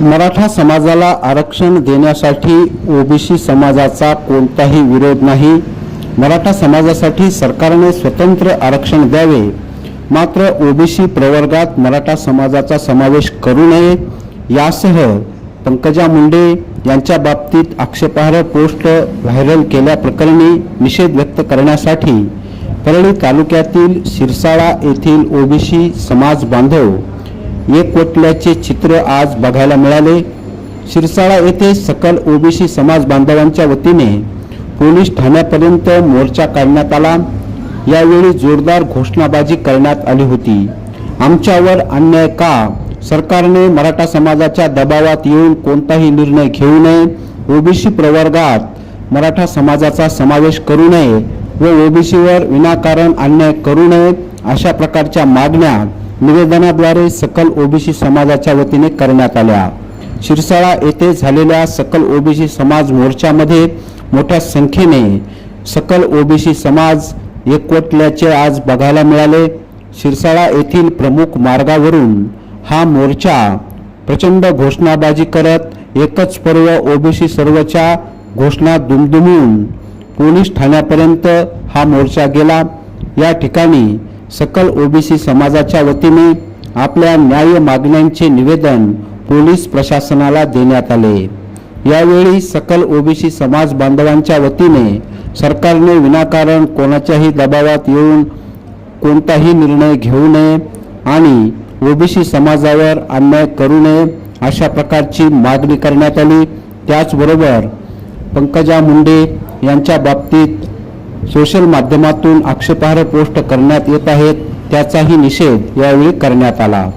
मराठा समाजाला आरक्षण देण्यासाठी ओबीसी समाजाचा कोणताही विरोध नाही. मराठा समाजासाठी सरकारने स्वतंत्र आरक्षण द्यावे. मात्र ओबीसी प्रवर्गात मराठा समाजाचा समावेश करू नये. यासह पंकजा मुंडे यांच्या बाबतीत आक्षेपार्ह पोस्ट व्हायरल केल्याप्रकरणी निषेध व्यक्त करण्यासाठी परळी तालुक्यातील शिरसाळा येथील ओबीसी समाज बांधव एकवटल्याचे चित्र आज बघायला मिळाले. शिरसाळा येथे सकल ओबीसी समाज बांधवांच्या वतीने पोलीस ठाण्यापर्यंत मोर्चा काढण्यात आला. यावेळी जोरदार घोषणाबाजी करण्यात आली होती. आमच्यावर अन्याय का? सरकारने मराठा समाजाच्या दबावात येऊन कोणताही निर्णय घेऊ नये. ओबीसी प्रवर्गात मराठा समाजाचा समावेश करू नये व ओबीसीवर विनाकारण अन्याय करू नये अशा प्रकारच्या मागण्या निवेदनाद्वारे सकल ओबीसी समाजाच्या वतीने करण्यात आल्या. शिरसाळा येथे झालेल्या सकल ओबीसी समाज मोर्चामध्ये मोठ्या संख्येने सकल ओबीसी समाज एकवटल्याचे आज बघायला मिळाले. शिरसाळा येथील प्रमुख मार्गावरून हा मोर्चा प्रचंड घोषणाबाजी करत एकच पर्व ओबीसी सर्वच्या घोषणा दुमदुमून पोलीस ठाण्यापर्यंत हा मोर्चा गेला. या ठिकाणी सकल ओबीसी समाजाच्या वतीने आपल्या न्याय मागण्यांचे निवेदन पोलीस प्रशासनाला देण्यात आले. यावेळी सकल ओबीसी समाज बांधवांच्या वतीने सरकारने विनाकारण कोणाच्याही दबावात येऊन कोणताही निर्णय घेऊ नये आणि ओबीसी समाजावर अन्याय करू नये अशा प्रकारची मागणी करण्यात आली. त्याचबरोबर पंकजा मुंडे यांच्या बाबतीत सोशल माध्यमातून आक्षेपार्ह पोस्ट करण्यात येत आहेत त्याचाही निषेध यावेळी करण्यात आला.